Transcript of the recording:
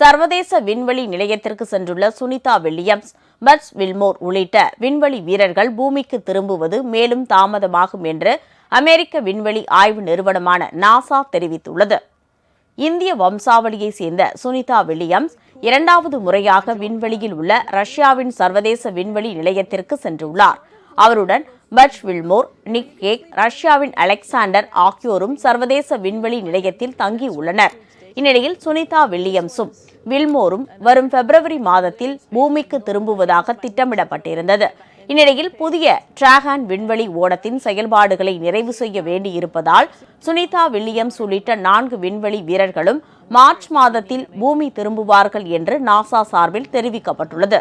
சர்வதேச விண்வெளி நிலையத்திற்கு சென்றுள்ள சுனிதா வில்லியம்ஸ் பட்ஸ் வில்மோர் உள்ளிட்ட விண்வெளி வீரர்கள் பூமிக்கு திரும்புவது மேலும் தாமதமாகும் என்று அமெரிக்க விண்வெளி ஆய்வு நிறுவனமான நாசா தெரிவித்துள்ளது. இந்திய வம்சாவளியைச் சேர்ந்த சுனிதா வில்லியம்ஸ் இரண்டாவது முறையாக விண்வெளியில் உள்ள ரஷ்யாவின் சர்வதேச விண்வெளி நிலையத்திற்கு சென்றுள்ளார். அவருடன் பட்ச் வில்மோர் நிக் கேக் ரஷ்யாவின் அலெக்சாண்டர் ஆகியோரும் சர்வதேச விண்வெளி நிலையத்தில் தங்கியுள்ளனர். இந்நிலையில் சுனிதா வில்லியம்ஸும் வில்மோரும் வரும் பிப்ரவரி மாதத்தில் பூமிக்கு திரும்புவதாக திட்டமிடப்பட்டிருந்தது. இந்நிலையில் புதிய டிராகான் விண்வெளி ஓடத்தின் செயல்பாடுகளை நிறைவு செய்ய வேண்டியிருப்பதால் சுனிதா வில்லியம்ஸ் உள்ளிட்ட நான்கு விண்வெளி வீரர்களும் மார்ச் மாதத்தில் பூமி திரும்புவார்கள் என்று நாசா சார்பில் தெரிவிக்கப்பட்டுள்ளது.